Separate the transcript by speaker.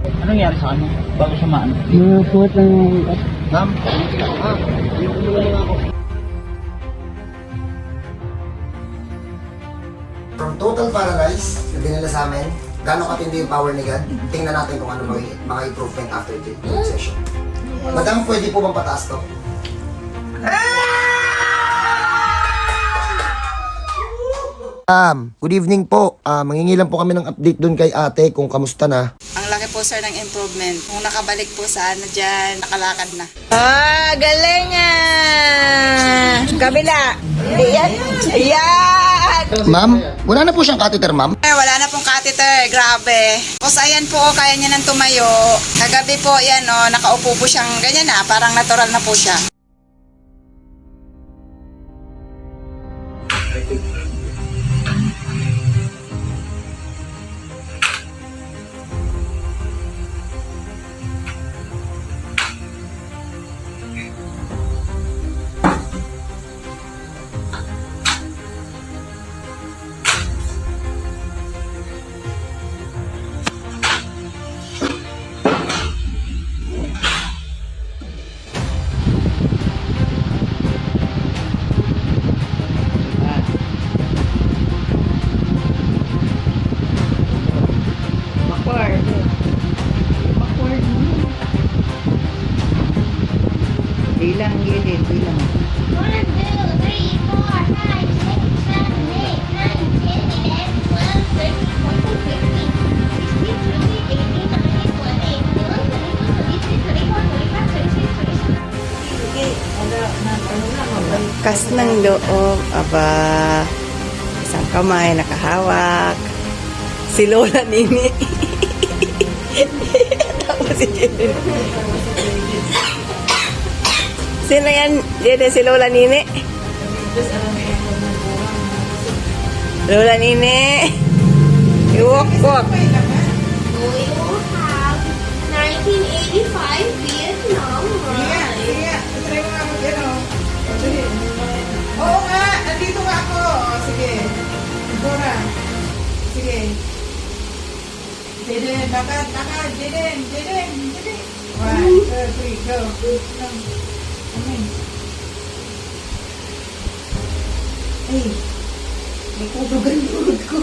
Speaker 1: Anong nangyari sa kanya? Bago siya maano?
Speaker 2: Napuwat lang yung
Speaker 3: Ma'am, ah, yung tulungan ako. From total paralyze na dinala sa amin, gano'ng katindi yung power ni God, tingnan natin kung ano mga, mga improvement after the session. Madam, pwede po bang pataas to? Ma'am, good evening po. Ah, mangingi lang po kami ng update doon kay ate kung kamusta na.
Speaker 4: Laki po sir ng improvement. Kung nakabalik po sa ano dyan, nakalakad na.
Speaker 5: Ah, galing ah! Kabila. Yan. Yan.
Speaker 3: Ma'am, wala na po siyang catheter, ma'am.
Speaker 4: Eh, wala na pong catheter. Grabe. Tapos ayan po, kaya niya nang tumayo. Kagabi po, yan o, nakaupo po siyang ganyan na. Parang natural na po siya.
Speaker 5: Bilang gilid, bilang.
Speaker 6: One, two, three, four, five, six, seven, eight, nine, ten, eleven, twelve, thirteen, fourteen, fifteen, sixteen, seventeen, eighteen, nineteen, twenty, twenty-one, twenty-two, twenty-three, twenty-four, twenty-five, twenty-six, twenty-seven.
Speaker 5: Kas ng loob, aba. Isang kamay nakahawak. Si Lola Nini. Tapos si Jeden. Sino yan? Jeden, si Lola Nini? Lola Nini. Iwok-wok.
Speaker 6: We will have 1985 Vietnam War.
Speaker 7: Oo nga, nandito nga ako. Sige. Ito na. Sige. Jaden, lakad, lakad. Jaden, Jaden, Jaden. One, two, three, go. Amin. Ay, may kudugan yung ko.